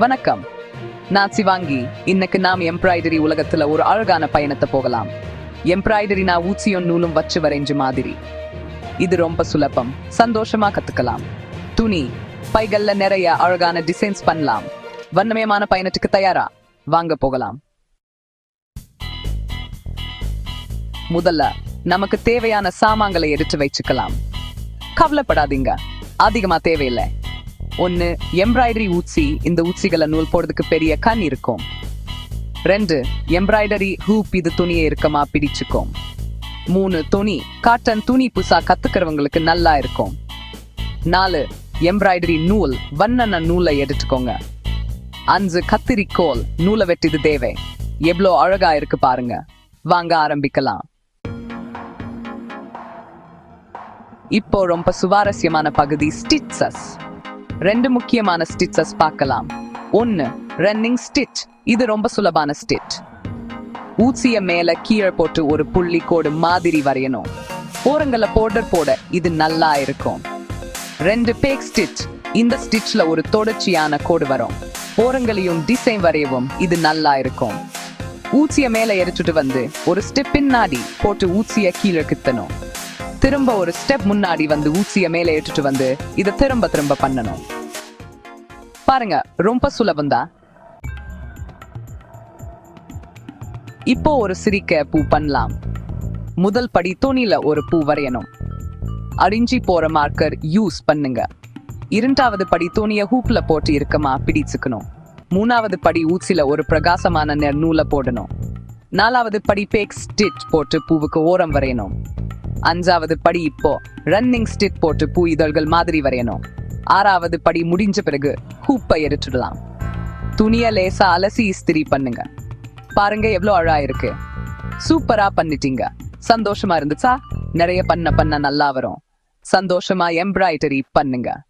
வணக்கம். நான் சிவாங்கி இன்னைக்கு நாம் எம்ப்ராய்டரி உலகத்துல ஒரு அழகான பயணத்தை போகலாம். எம்ப்ராய்டரி நான் ஊசியும் நூலும் வச்சு வரைஞ்ச மாதிரி. இது ரொம்ப சுலபம். சந்தோஷமா கத்துக்கலாம். துணி பைகள்ல நிறைய அழகான டிசைன்ஸ் பண்ணலாம். வண்ணமயமான பயணத்துக்கு தயாரா? வாங்க போகலாம். முதல்ல நமக்கு தேவையான சாமான்களை எடுத்து வச்சுக்கலாம். கவலைப்படாதீங்க. அதிகமா தேவையில்லை. ஒன்னு எம்ப்ராய்டரி ஊசி இந்த ஊசிகளை நூல் போடுறதுக்கு பெரிய கண் இருக்கும். ரெண்டு எம்ப்ராய்டரி ஹூப் இது துணியை இருக்கமா பிடிச்சுக்கும். மூணு துணி காட்டன் துணி புதுசா கத்துக்கிறவங்களுக்கு நல்லா இருக்கும். நாலு எம்ப்ராய்டரி நூல் வண்ணன நூலை எடுத்துக்கோங்க. அஞ்சு கத்திரிக்கோல் நூலை வெட்டிது தேவை. எவ்வளோ அழகா இருக்கு பாருங்க. வாங்க ஆரம்பிக்கலாம். இப்போ ரொம்ப சுவாரஸ்யமான பகுதி ஸ்டிச்சஸ் ரெண்டு முக்கியமான ஸ்டிச்சஸ் பார்க்கலாம். ஒன்னு ரன்னிங் ஸ்டிச் இது ரொம்ப சுலபான ஸ்டிச் ஊசிய மேல கீழே போட்டு ஒரு புள்ளி கோடு மாதிரி வரையணும். ஓரங்கள்ல போர்டர் போட இது நல்லா இருக்கும். ரெண்டு பேக் ஸ்டிச் இந்த ஸ்டிச்ல ஒரு தொடர்ச்சியான கோடு வரும். ஓரங்களையும் டிசைன் வரையவும் இது நல்லா இருக்கும். ஊசிய மேல எரிச்சுட்டு வந்து ஒரு ஸ்டெப் பின்னாடி போட்டு ஊசிய கீழே கித்தணும். திரும்ப ஒரு ஸ்டெப் முன்னாடி வந்து ஊசிய மேலே ஏற்றுட்டு வந்து இதை திரும்ப திரும்ப பண்ணணும். பாருங்க ரொம்ப சுலபம்தான் இப்போ ஒரு சிரிக்க பூ பண்ணலாம். முதல் படி துணியில ஒரு பூ வரையணும். அரிஞ்சி போற மார்க்கர் யூஸ் பண்ணுங்க. இரண்டாவது படி துணிய ஹூப்ல போட்டு இருக்கமா பிடிச்சுக்கணும். மூணாவது படி ஊசில ஒரு பிரகாசமான நூலை போடணும். நாலாவது படி பேக் ஸ்டிச் போட்டு பூவுக்கு ஓரம் வரையணும். அஞ்சாவது படி இப்போ ரன்னிங் ஸ்டிக் போட்டு பூ இதழ்கள் மாதிரி வரையணும். ஆறாவது படி முடிஞ்ச பிறகு ஹூப்பை எடுத்துடலாம். துணிய லேசா அலசி இஸ்திரி பண்ணுங்க. பாருங்க எவ்வளோ அழகா இருக்கு. சூப்பரா பண்ணிட்டீங்க. சந்தோஷமா இருந்துச்சா? நிறைய பண்ண பண்ண நல்லா வரும். சந்தோஷமா எம்ப்ராய்டரி பண்ணுங்க.